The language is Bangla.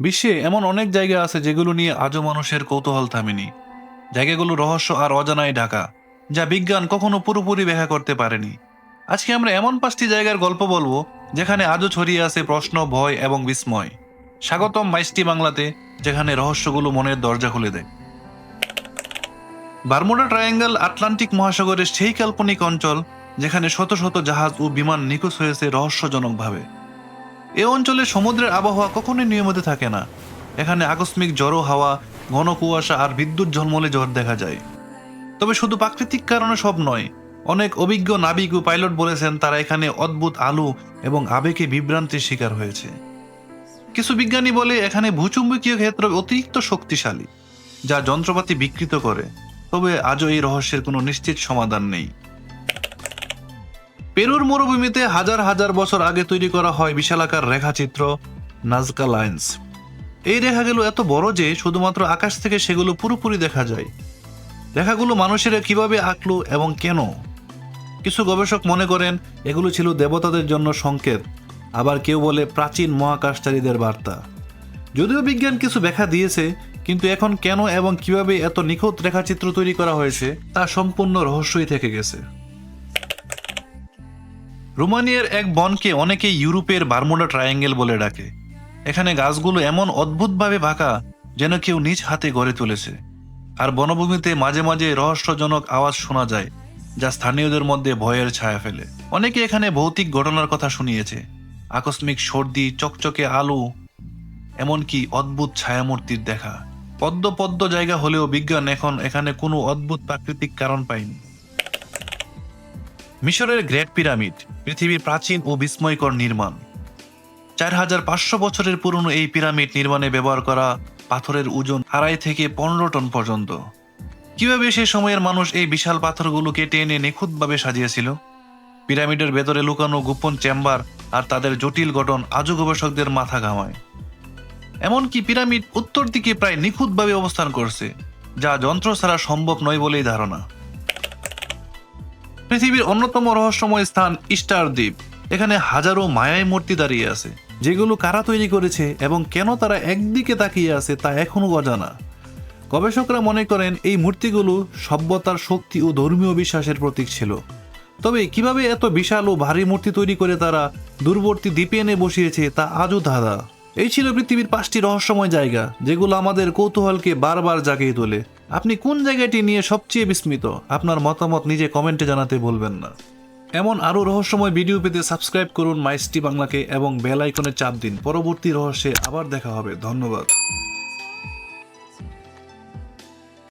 বিশ্বে এমন অনেক জায়গা আছে যেগুলো নিয়ে আজও মানুষের কৌতূহল থামেনি। জায়গাগুলো রহস্য আর অজানায় ঢাকা, যা বিজ্ঞান কখনো পুরোপুরি ব্যাখ্যা করতে পারেনি। আজকে আমরা এমন পাঁচটি জায়গার গল্প বলব, যেখানে আজও ছড়িয়ে আছে প্রশ্ন, ভয় এবং বিস্ময়। স্বাগতম মাইস্টি বাংলাতে, যেখানে রহস্যগুলো মনের দরজা খুলে দেয়। বারমুডা ট্রায়াঙ্গেল আটলান্টিক মহাসাগরের সেই কাল্পনিক অঞ্চল, যেখানে শত শত জাহাজ ও বিমান নিখোঁজ হয়েছে রহস্যজনকভাবে। এ অঞ্চলে সমুদ্রের আবহাওয়া কখনোই নিয়মিত থাকে না। এখানে আকস্মিক জড়ো হাওয়া, ঘন কুয়াশা আর বিদ্যুৎ ঝলমলে ঝড় দেখা যায়। তবে শুধু প্রাকৃতিক কারণে সব নয়, অনেক অভিজ্ঞ নাবিক ও পাইলট বলেছেন তারা এখানে অদ্ভুত আলো এবং আবেগে বিভ্রান্তির শিকার হয়েছে। কিছু বিজ্ঞানী বলে এখানে ভূচুম্বকীয় ক্ষেত্র অতিরিক্ত শক্তিশালী, যা যন্ত্রপাতি বিকৃত করে। তবে আজও এই রহস্যের কোনো নিশ্চিত সমাধান নেই। পেরুর মরুভূমিতে হাজার হাজার বছর আগে তৈরি করা হয় বিশালাকার রেখাচিত্র নাজকা লাইন্স। এই রেখাগুলো এত বড় যে শুধুমাত্র আকাশ থেকে সেগুলো পুরোপুরি দেখা যায়। রেখাগুলো মানুষেরা কীভাবে আঁকলো এবং কেন? কিছু গবেষক মনে করেন, এগুলো ছিল দেবতাদের জন্য সংকেত, আবার কেউ বলে প্রাচীন মহাকাশচারীদের বার্তা। যদিও বিজ্ঞান কিছু ব্যাখ্যা দিয়েছে, কিন্তু এখন কেন এবং কীভাবে এত নিখুঁত রেখাচিত্র তৈরি করা হয়েছে তা সম্পূর্ণ রহস্যই থেকে গেছে। রোমানিয়ার এক বনকে অনেকে ইউরোপের বারমুডা ট্রায়াঙ্গেল বলে ডাকে। এখানে গাছগুলো এমন অদ্ভুতভাবে বাঁকা যেন কেউ নিজ হাতে গড়ে তুলেছে। আর বনভূমিতে মাঝে মাঝে রহস্যজনক আওয়াজ শোনা যায়, যা স্থানীয়দের মধ্যে ভয়ের ছায়া ফেলে। অনেকে এখানে ভৌতিক ঘটনার কথা শুনিয়েছে, আকস্মিক সর্দি, চকচকে আলো, এমনকি অদ্ভুত ছায়ামূর্তির দেখা। পদ্ম পদ্ম জায়গা হলেও বিজ্ঞান এখন এখানে কোনো অদ্ভুত প্রাকৃতিক কারণ পায়নি। মিশরের গ্রেট পিরামিড, পৃথিবীর প্রাচীন ও বিস্ময়কর নির্মাণ। চার হাজার পাঁচশো বছরের পুরনো এই পিরামিড নির্মাণে ব্যবহার করা পাথরের ওজন আড়াই থেকে পনেরো টন পর্যন্ত। কীভাবে সে সময়ের মানুষ এই বিশাল পাথরগুলো কেটে এনে নিখুঁতভাবে সাজিয়েছিল? পিরামিডের ভেতরে লুকানো গোপন চেম্বার আর তাদের জটিল গঠন আজও গবেষকদের মাথা ঘামায়। এমনকি পিরামিড উত্তর দিকে প্রায় নিখুঁতভাবে অবস্থান করছে, যা যন্ত্র ছাড়া সম্ভব নয় বলেই ধারণা। পৃথিবীর অন্যতম রহস্যময় স্থান ইস্টার দ্বীপ। এখানে হাজারো মায়ায় মূর্তি দাঁড়িয়ে আছে। যেগুলো কারা তৈরি করেছে এবং কেন তারা একদিকে তাকিয়ে আছে তা এখনও অজানা। গবেষকরা মনে করেন এই মূর্তিগুলো সভ্যতার শক্তি ও ধর্মীয় বিশ্বাসের প্রতীক ছিল। তবে কীভাবে এত বিশাল ও ভারী মূর্তি তৈরি করে তারা দূরবর্তী দ্বীপে এনে বসিয়েছে তা আজও ধাঁধা। এই ছিল পৃথিবীর পাঁচটি রহস্যময় জায়গা, যেগুলো আমাদের কৌতূহলকে বারবার জাগিয়ে তোলে। আপনি কোন জায়গাটি নিয়ে সবচেয়ে বিস্মিত? আপনার মতামত নিজে কমেন্টে জানাতে বলবেন না। এমন আরও রহস্যময় ভিডিও পেতে সাবস্ক্রাইব করুন মাইস্টি বাংলাকে এবং বেল আইকনে চাপ দিন। পরবর্তী রহস্যে আবার দেখা হবে। ধন্যবাদ।